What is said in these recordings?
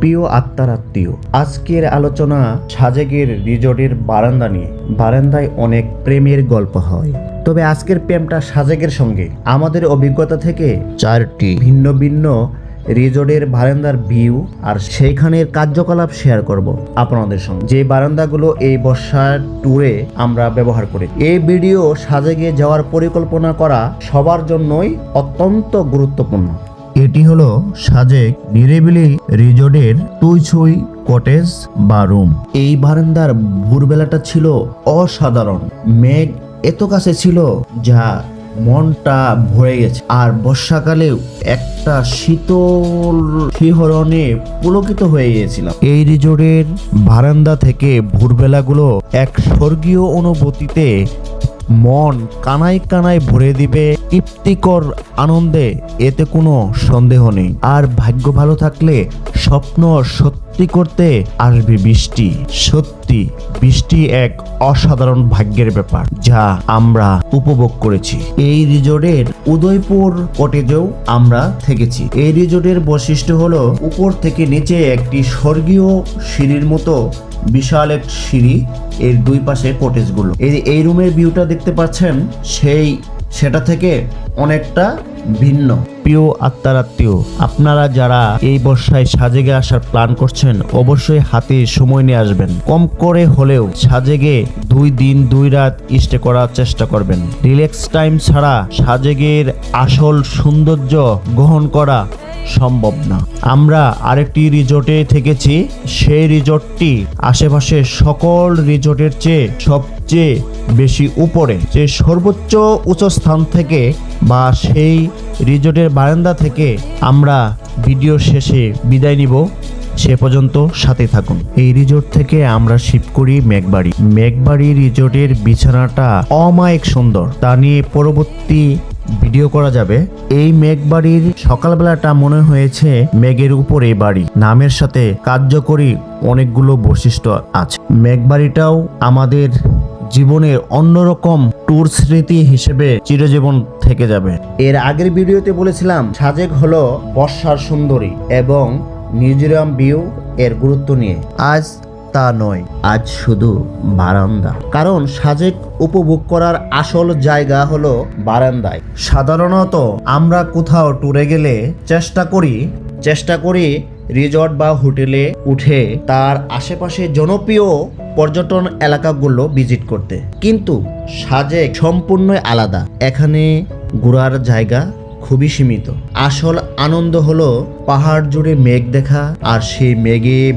প্রিয় আত্মার আত্মীয় আজকের আলোচনা সাজেকের রিজর্টের বারান্দা নিয়ে। বারান্দায় অনেক প্রেমের গল্প হয়। তবে আজকের প্রেমটা সাজেকের সঙ্গে। আমাদের অভিজ্ঞতা থেকে চারটি ভিন্ন ভিন্ন রিজর্টের বারান্দার ভিউ আর সেইখানের কার্যকলাপ শেয়ার করব আপনাদের সঙ্গে। যে বারান্দাগুলো এই বর্ষার ট্যুরে আমরা ব্যবহার করি। এই ভিডিও সাজেকে যাওয়ার পরিকল্পনা করা সবার জন্যই অত্যন্ত গুরুত্বপূর্ণ। এটি হলো সাজেক নিরিবিলি রিজর্টের টুইছুই কটেজ বা রুম। এই বারান্দার ভোরবেলাটা ছিল অসাধারণ। মেঘ এত কাছে ছিল যা মনটা ভরে গেছে। আর বর্ষাকালেও একটা শীতল শিহরণে পুলকিত হয়ে গিয়েছিলাম। এই রিজোর্টের বারান্দা থেকে ভোরবেলাগুলো এক স্বর্গীয় অনুভূতিতে মন কানায় কানায় ভরে দিবে তৃপ্তিকর আনন্দে, এতে কোনো সন্দেহ নেই। আর ভাগ্য ভালো থাকলে স্বপ্ন সত্যি করতে আসবে বৃষ্টি। সত্যি, বৃষ্টি এক অসাধারণ ভাগ্যের ব্যাপার, যা আমরা উপভোগ করেছি। এই রিজোর্টের উদয়পুর কটেজেও আমরা থেকেছি। এই রিজোর্টের বৈশিষ্ট্য হলো, উপর থেকে নিচে একটি স্বর্গীয় সিঁড়ির মতো বিশাল এক সিঁড়ি, এর দুই পাশে কটেজগুলো। এই এই রুমের ভিউটা দেখতে পাচ্ছেন সেই সেটা থেকে অনেকটা ভিন্ন। প্রিয় আত্মার আত্মীয় আপনারা যারা এই বর্ষায় সাজেগে আসার প্ল্যান করছেন, অবশ্যই হাতে সময় নিয়ে আসবেন। কম করে হলেও সাজেগে দুই দিন, দুই রাত স্টে করার চেষ্টা করবেন। রিল্যাক্স টাইম ছাড়া সাজেগের আসল সৌন্দর্য গ্রহণ করা সম্ভব না। আমরা আরেকটি রিজোর্টে থেকেছি, সেই রিজোর্টটি আশেপাশে সকল রিজোর্টের চেয়ে সবচেয়ে বেশি উপরে। যে সর্বোচ্চ উচ্চ স্থান থেকে বা সেই রিজোর্টের বারান্দা থেকে আমরা ভিডিও শেষে বিদায় নিব। সে পর্যন্ত সাথে থাকুন। এই রিজোর্ট থেকে আমরা শিফট করি মেঘবাড়ি। মেঘবাড়ি রিজোর্টের বিছানাটা অমায়িক সুন্দর। তা নিয়ে পরবর্তী ভিডিও করা যাবে। এই মেঘবাড়ির সকালবেলাটা মনে হয়েছে মেঘের উপরে বাড়ি। নামের সাথে কার্যকরী অনেকগুলো বৈশিষ্ট্য আছে। মেঘবাড়িটাও আমাদের জীবনের অন্যরকম ট্যুর স্মৃতি হিসেবে চিরজীবন থেকে যাবে। এর আগের ভিডিওতে বলেছিলাম, সাজেক হলো বর্ষার সুন্দরী এবং মিজোরাম ভিউ এর গুরুত্ব নিয়ে। আজ তা নয়, আজ শুধু বারান্দা। কারণ সাজেক উপভোগ করার আসল জায়গা হলো বারান্দায়। সাধারণত আমরা কোথাও ট্যুরে গেলে চেষ্টা করি চেষ্টা করি রিজর্ট বা হোটেলে উঠে তার আশেপাশে জনপ্রিয় পর্যটন এলাকাগুলো ভিজিট করতে। কিন্তু সাজেক সম্পূর্ণই আলাদা। এখানে ঘোরার জায়গা খুবই সীমিত। আসল আনন্দ হলো পাহাড় জুড়ে মেঘ দেখা আর সেই মেঘে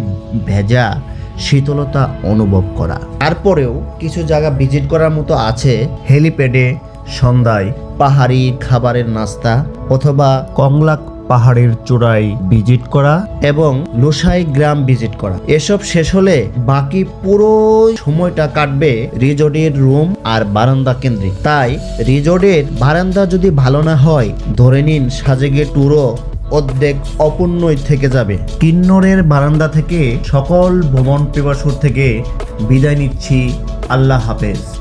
ভেজা শীতলতা অনুভব করা। তারপরেও কিছু জায়গা ভিজিট করার মতো আছে, হেলিপ্যাডে, সন্ধ্যায় পাহাড়ি খাবারের নাস্তা অথবা কংলাক পাহাড়ের চূড়ায় ভিজিট করা এবং লোসাই গ্রাম ভিজিট করা। এসব শেষ হলে বাকি পুরো সময়টা কাটবে রিজোর্টের রুম আর বারান্দা কেন্দ্রিক। তাই রিজোর্টের বারান্দা যদি ভালো না হয়, ধরে নিন সাজেগে ট্যুরও অর্ধেক অপূর্ণই থেকে যাবে। কিন্নরের বারান্দা থেকে সকল ভ্রমণ পিপাসুর থেকে বিদায় নিচ্ছি। আল্লাহ হাফেজ।